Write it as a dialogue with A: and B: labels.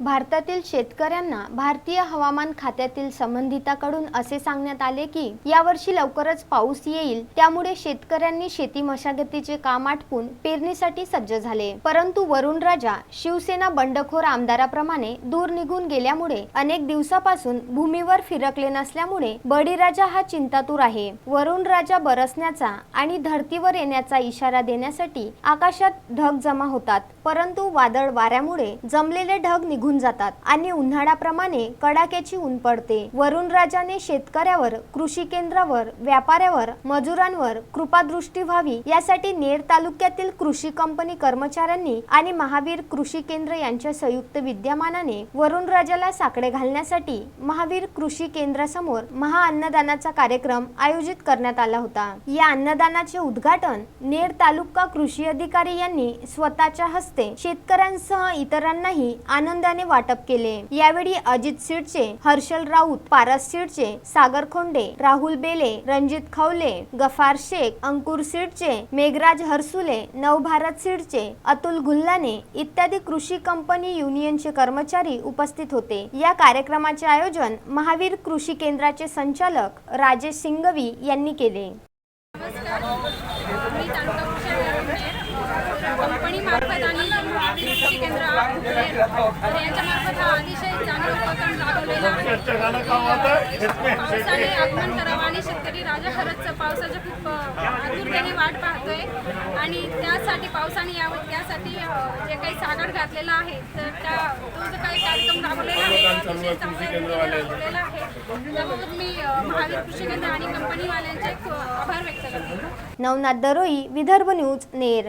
A: भारतातील शेतकऱ्यांना भारतीय हवामान खात्यातील संबंधिताकडून असे सांगण्यात आले की यावर्षी लवकरच पाऊस येईल. त्यामुळे शेतकऱ्यांनी शेती मशागतीचे काम आटपून पेरणीसाठी सज्ज झाले. परंतु वरुण राजा शिवसेना बंडखोर आमदाराप्रमाणे दूर निघून गेल्यामुळे अनेक दिवसापासून भूमीवर फिरकले नसल्यामुळे बळीराजा हा चिंतातूर आहे. वरुण राजा बरसण्याचा आणि धर्तीवर येण्याचा इशारा देण्यासाठी आकाशात ढग जमा होतात. परंतु वादळ वाऱ्यामुळे जमलेले ढग निघून जातात आणि उन्हाळ्याप्रमाणे कडाक्याची ऊन पडते. वरुण राजाने शेतकऱ्यावर कृषी केंद्रावर व्यापाऱ्यावर मजुरांवर कृपादृष्टी व्हावी यासाठी नेर तालुक्यातील कृषी कंपनी कर्मचाऱ्यांनी आणि महावीर कृषी केंद्र यांच्या संयुक्त विद्यमानाने वरुण राजाला साकडे घालण्यासाठी महावीर कृषी केंद्रासमोर महाअन्नदानाचा कार्यक्रम आयोजित करण्यात आला होता. या अन्नदानाचे उद्घाटन नेर तालुका कृषी अधिकारी यांनी स्वतःच्या हस्ते शेतकऱ्यांसह इतरांनाही आनंदाने वाटप केले. यावेळी अजित सीडचे हर्षल राऊत पारस सीडचे सागर खोंडे राहुल बेले रणजित खवले गफार शेख अंकुर सीडचे मेघराज हरसुले नवभारत सीडचे अतुल गुल्लाने इत्यादी कृषी कंपनी युनियनचे कर्मचारी उपस्थित होते. या कार्यक्रमाचे आयोजन महावीर कृषी केंद्राचे संचालक राजेश सिंगवी यांनी केले
B: नमस्कार मी तालुका कृषी अधिकारी कंपनी मार्फत आणि महावीर कृषी केंद्र नेर, तर यांच्यामार्फत हा अतिशय चांगला उपक्रम राबवलेला आहे. पावसाने आगमन करावं आणि शेतकरी राजा खरंच पावसाची खूप अ, आतुरतेने वाट पाहतोय. आणि त्यासाठी पावसाने यावं त्यासाठी जे काही सागर घातलेला आहे तर त्या तो जो काही कार्यक्रम राबवलेला आहे अतिशय चांगल्या रीतीने राबवलेला आहे. त्याबाबत मी महावीर कृषी केंद्र आणि कंपनीवाल्यांचे आभार व्यक्त करते.
A: नवनाथ दरोई विदर्भ न्यूज नेर.